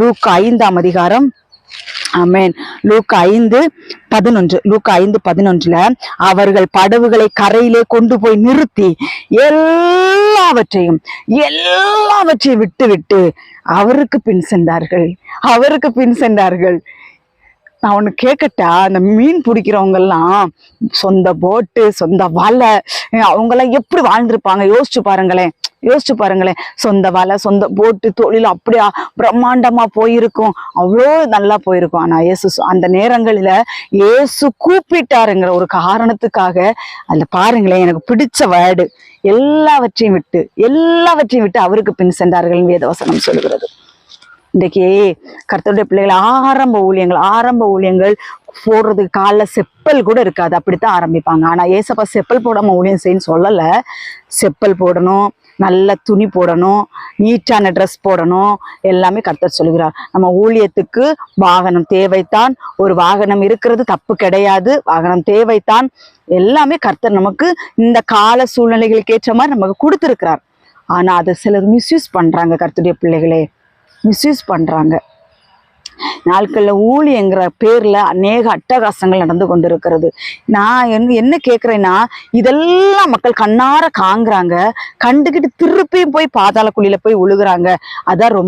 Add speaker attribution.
Speaker 1: Luke ஐந்தாம் அதிகாரம். ஆமென். லூக்கா ஐந்து பதினொன்று. லூக்கு ஐந்து பதினொன்றுல அவர்கள் படவுகளை கரையிலே கொண்டு போய் நிறுத்தி எல்லாவற்றையும் எல்லாவற்றையும் விட்டு விட்டு அவருக்கு பின் சென்றார்கள். அவருக்கு பின் சென்றார்கள். நான் ஒன்று கேட்கட்டா அந்த மீன் பிடிக்கிறவங்கெல்லாம் சொந்த போட்டு சொந்த வலை அவங்கெல்லாம் எப்படி வாழ்ந்திருப்பாங்க? யோசிச்சு பாருங்களேன். யோசிச்சு பாருங்களேன். சொந்த வலை சொந்த போட்டு தொழில் அப்படியா பிரம்மாண்டமா போயிருக்கும். அவ்வளோ நல்லா போயிருக்கும். ஆனா இயேசு அந்த நேரங்களில இயேசு கூப்பிட்டாருங்கிற ஒரு காரணத்துக்காக அதுல பாருங்களேன் எனக்கு பிடிச்ச வேர்டு எல்லாவற்றையும் விட்டு எல்லாவற்றையும் விட்டு அவருக்கு பின் சென்றார்கள் வேதவசனம் சொல்லுகிறது. இன்றைக்கு கர்த்தருடைய பிள்ளைகள் ஆரம்ப ஊழியங்கள் ஆரம்ப ஊழியங்கள் போடுறதுக்கு காலைல செப்பல் கூட இருக்காது. அப்படித்தான் ஆரம்பிப்பாங்க. ஆனால் ஏசப்பா செப்பல் போடாமல் ஊழியம் செய்யன்னு சொல்லலை. செப்பல் போடணும் நல்ல துணி போடணும் நீட்டான ட்ரெஸ் போடணும் எல்லாமே கர்த்தர் சொல்லுகிறார். நம்ம ஊழியத்துக்கு வாகனம் தேவைத்தான் ஒரு வாகனம் இருக்கிறது தப்பு கிடையாது வாகனம் தேவைத்தான். எல்லாமே கர்த்தர் நமக்கு இந்த கால சூழ்நிலைகளுக்கு ஏற்ற மாதிரி நமக்கு கொடுத்துருக்கிறார். ஆனால் அதை சிலர் மிஸ்யூஸ் பண்ணுறாங்க கர்த்தருடைய பிள்ளைகளே. மிஸ்யூஸ் பண்ணுறாங்க நாட்கள்ல ஊழியங்கிற பேர்ல அநேக அட்டகாசங்கள் நடந்து கொண்டிருக்கிறது. நான் என்ன கேட்குறேன்னா இதெல்லாம் மக்கள் கண்ணார காங்குறாங்க கண்டுகிட்டு திருப்பியும் போய் பாதாள குழியில போய் உழுகுறாங்க. அதான் ரொம்ப